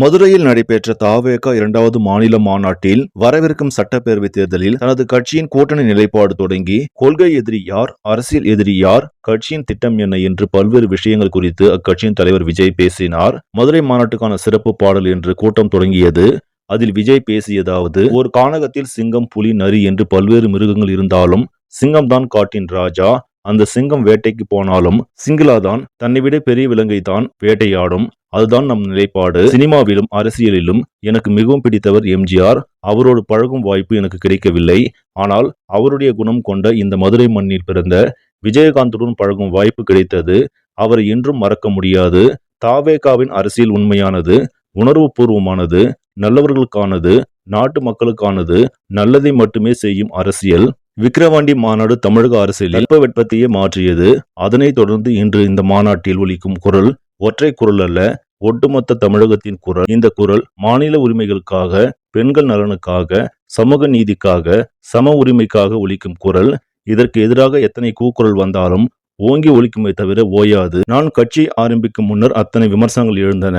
மதுரையில் நடைபெற்ற தாவேக இரண்டாவது மாநில மாநாட்டில் வரவிருக்கும் சட்டப்பேரவை தேர்தலில் தனது கட்சியின் கூட்டணி நிலைப்பாடு தொடங்கி கொள்கை எதிரி யார் அரசியல் எதிரி யார் கட்சியின் திட்டம் என்ன என்று பல்வேறு விஷயங்கள் குறித்து அக்கட்சியின் தலைவர் விஜய் பேசினார். மதுரை மாநாட்டுக்கான சிறப்பு பாடல் என்று கூட்டம் தொடங்கியது. அதில் விஜய் பேசியதாவது ஒரு கானகத்தில் சிங்கம் புலி நரி என்று பல்வேறு மிருகங்கள் இருந்தாலும் சிங்கம்தான் காட்டின் ராஜா. அந்த சிங்கம் வேட்டைக்கு போனாலும் சிங்கிளாதான் தன்னை விட பெரிய விலங்கை தான் வேட்டையாடும். அதுதான் நம் நிலைப்பாடு. சினிமாவிலும் அரசியலிலும் எனக்கு மிகவும் பிடித்தவர் எம்ஜிஆர். அவரோடு பழகும் வாய்ப்பு எனக்கு கிடைக்கவில்லை. ஆனால் அவருடைய குணம் கொண்ட இந்த மதுரை மண்ணில் பிறந்த விஜயகாந்துடன் பழகும் வாய்ப்பு கிடைத்தது. அவரை என்றும் மறக்க முடியாது. தாவேகாவின் அரசியல் உண்மையானது உணர்வுபூர்வமானது நல்லவர்களுக்கானது நாட்டு மக்களுக்கானது நல்லதை மட்டுமே செய்யும் அரசியல். விக்கிரவாண்டி மாநாடு தமிழக அரசியலில் வெப்பத்தையே மாற்றியது. அதனைத் தொடர்ந்து இன்று இந்த மாநாட்டில் ஒலிக்கும் குரல் ஒற்றை குரல் அல்ல ஒட்டுமொத்த தமிழகத்தின் குரல். இந்த குரல் மாநில உரிமைகளுக்காக பெண்கள் நலனுக்காக சமூக நீதிக்காக சம உரிமைக்காக ஒலிக்கும் குரல். இதற்கு எதிராக எத்தனை கூக்குரல் வந்தாலும் ஓங்கி ஒழிக்குமே தவிர ஓயாது. நான் கட்சி ஆரம்பிக்கும் முன்னர் அத்தனை விமர்சனங்கள் எழுந்தன.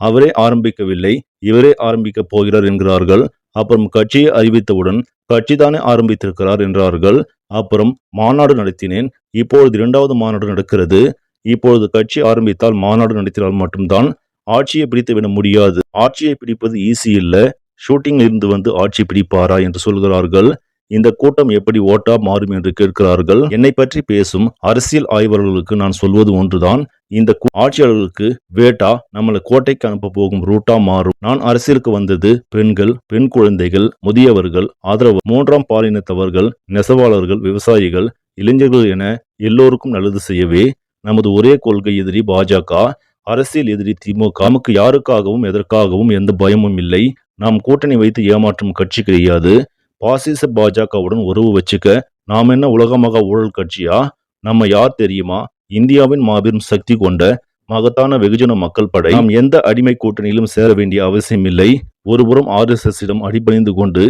அவரே ஆரம்பிக்கவில்லை இவரே ஆரம்பிக்க போகிறார் என்கிறார்கள். அப்புறம் கட்சியை அறிவித்தவுடன் கட்சி தானே ஆரம்பித்திருக்கிறார் என்றார்கள். அப்புறம் மாநாடு நடத்தினேன். இப்பொழுது இரண்டாவது மாநாடு நடக்கிறது. இப்பொழுது கட்சி ஆரம்பித்தால் மாநாடு நடத்தினால் மட்டும்தான் ஆட்சியை பிடித்து விட முடியாது. ஆட்சியை பிடிப்பது ஈஸி இல்லை. ஷூட்டிங் இருந்து வந்து ஆட்சி பிடிப்பாரா என்று சொல்கிறார்கள். இந்த கூட்டம் எப்படி ஓட்டா மாறும் என்று கேட்கிறார்கள்? என்னை பற்றி பேசும் அரசியல் ஆய்வாளர்களுக்கு நான் சொல்வது ஒன்றுதான். இந்த ஆட்சியாளர்களுக்கு வேட்டா நம்மளை கோட்டைக்கு அனுப்ப போகும் ரூட்டா மாறும். நான் அரசியலுக்கு வந்தது பெண்கள் பெண் குழந்தைகள் முதியவர்கள் ஆதரவு மூன்றாம் பாலினத்தவர்கள் நெசவாளர்கள் விவசாயிகள் இளைஞர்கள் என எல்லோருக்கும் நல்லது செய்யவே நமது ஒரே கொள்கை எதிரி பாஜக அரசியல் எதிரி திமுக. நமக்கு யாருக்காகவும் எதற்காகவும் எந்த பயமும் இல்லை. நாம் கூட்டணி வைத்து ஏமாற்றும் கட்சி கிடையாது. பாசிச பாஜகவுடன் உறவு வச்சுக்க நாம் என்ன உலகமாக ஊழல் கட்சியா? நம்ம யார் தெரியுமா? இந்தியாவின் மாபெரும் சக்தி கொண்ட மகத்தான வெகுஜன மக்கள் படை. நாம் எந்த அடிமை கூட்டணியிலும் சேர வேண்டிய அவசியமில்லை ஒருபுறம் ஆர்எஸ்எஸ் இடம் அடிபணிந்து கொண்டு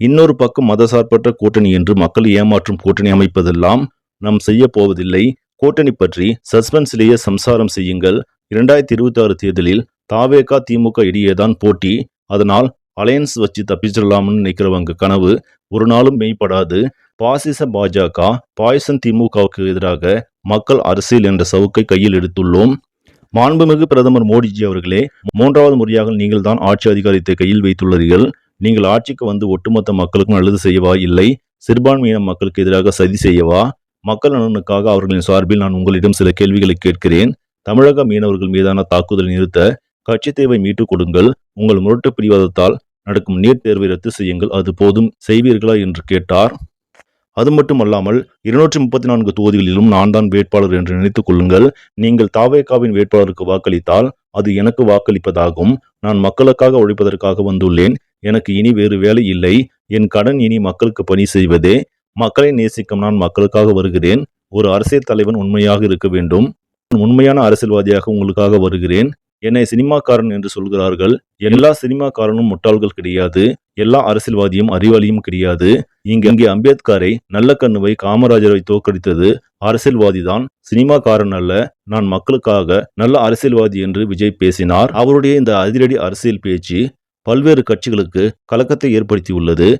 இன்னொரு பக்கம் மதசார்பற்ற கூட்டணி என்று மக்கள் ஏமாற்றும் கூட்டணி அமைப்பதெல்லாம் நாம் செய்ய போவதில்லை. கூட்டணி பற்றி சஸ்பென்ஸிலேயே சம்சாரம் செய்யுங்கள். இரண்டாயிரத்தி இருபத்தி ஆறு தேர்தலில் தாவேகா திமுக இடையேதான் போட்டி. அதனால் அலையன்ஸ் வச்சு தப்பிச்சிடலாம்னு நினைக்கிறவங்க கனவு ஒரு நாளும் மெய்ப்படாது. பாசிச பாஜக பாய்சன் திமுகவுக்கு எதிராக மக்கள் அரசியல் என்ற சவுக்கை கையில் எடுத்துள்ளோம். மாண்புமிகு பிரதமர் மோடிஜி அவர்களே மூன்றாவது முறையாக நீங்கள் தான் ஆட்சி அதிகாரத்தை கையில் வைத்துள்ளீர்கள். நீங்கள் ஆட்சிக்கு வந்து ஒட்டுமொத்த மக்களுக்கும் நல்லது செய்யவா? இல்லை. சிறுபான்மையின மக்களுக்கு எதிராக சதி செய்யவா? மக்கள் நலனுக்காக அவர்களின் சார்பில் நான் உங்களிடம் சில கேள்விகளை கேட்கிறேன். தமிழக மீனவர்கள் மீதான தாக்குதல் நிறுத்த கட்சி தேவை மீட்டுக் கொடுங்கள். உங்கள் முரட்டு பிடிவாதத்தால் நடக்கும் நீட் தேர்வை ரத்து செய்யுங்கள். அது போதும். செய்வீர்களா என்று கேட்டார். அது மட்டுமல்லாமல் இருநூற்றி முப்பத்தி நான்கு தொகுதிகளிலும் நான் தான் வேட்பாளர் என்று நினைத்துக் கொள்ளுங்கள். நீங்கள் தாவேகாவின் வேட்பாளருக்கு வாக்களித்தால் அது எனக்கு வாக்களிப்பதாகும். நான் மக்களுக்காக உழைப்பதற்காக வந்துள்ளேன். எனக்கு இனி வேறு வேலை இல்லை. என் கடன் இனி மக்களுக்கு பணி செய்வதே. மக்களை நேசிக்கும் நான் மக்களுக்காக வருகிறேன். ஒரு அரசியல் தலைவன் உண்மையாக இருக்க வேண்டும். நான் உண்மையான அரசியல்வாதியாக உங்களுக்காக வருகிறேன். என்னை சினிமாக்காரன் என்று சொல்கிறார்கள். எல்லா சினிமாக்காரனும் முட்டாள்கள் கிடையாது. எல்லா அரசியல்வாதியும் அறிவாளியும் கிடையாது. இங்க இங்கே அம்பேத்கரை நல்ல கண்ணுவை காமராஜரை தோற்கடித்தது அரசியல்வாதி தான் சினிமாக்காரன் அல்ல. நான் மக்களுக்காக நல்ல அரசியல்வாதி என்று விஜய் பேசினார். அவருடைய இந்த அதிரடி அரசியல் பேச்சு பல்வேறு கட்சிகளுக்கு கலக்கத்தை ஏற்படுத்தியுள்ளது.